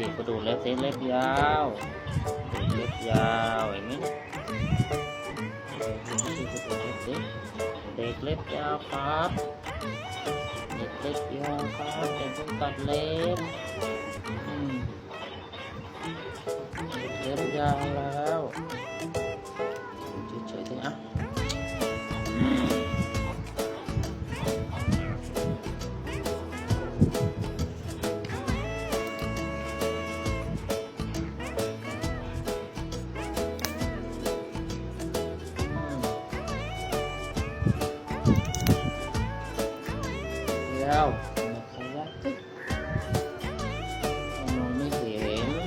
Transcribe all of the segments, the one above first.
พี่ๆก็ดูเล็บเส้นเล็บยาวเล็บยาวเห็นไหมพี่ๆก็ดูเล็บเส้นเด็กเล็บยาวครับเด็กเล็บยาวครับเด็กต้องตัดเล็บเด็กเล็บยาว เดี๋ยวมาขยับสิมองไม่เห็นเนี่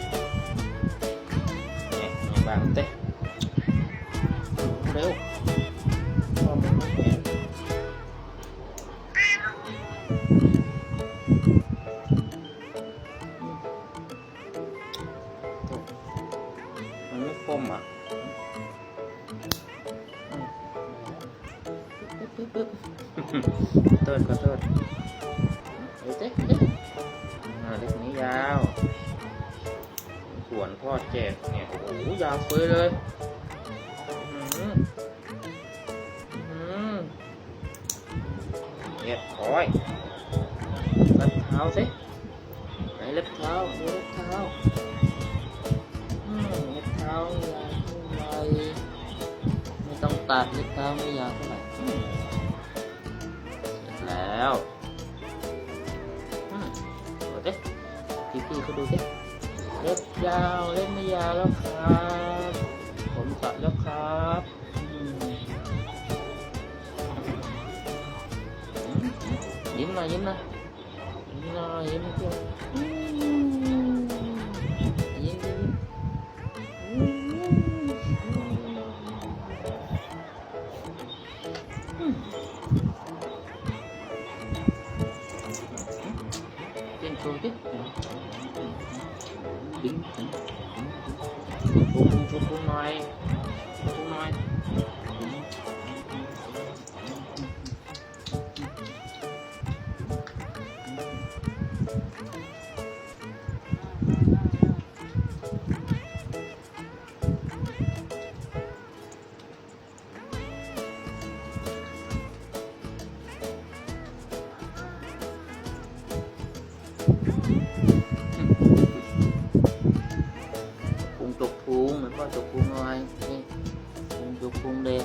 ดก็เติเอ้ยเจ๊เล็กนี้ยาว ส่วนพ่อแจกเนี่ย โอ้โหยาวเฟ้ยเลยอื้อหืออื้อหือเรียบร้อยเล็บเท้าสิไหนเล็บเท้าเล็บเท้าอืมเล็บเท้ายาวเท่าไหร่ไม่ต้องตัดเล็บเท้าไม่ยาวเท่าไหร่เสร็จแล้ว ดูดิเล็บยาวเล็บไม่ยาวแล้วครับ ผมตัดแล้วครับอืมยิ้มหน่อยยิ้มหน่อยยิ้มหน่อยยิ้มเพื่อนอืมยิ้มยิ้มอืมเต้นโชว์ดิ ดิ้งดิ้งชุบชุบชุบหน่อย có chục vuông thôi anh chục vuông đi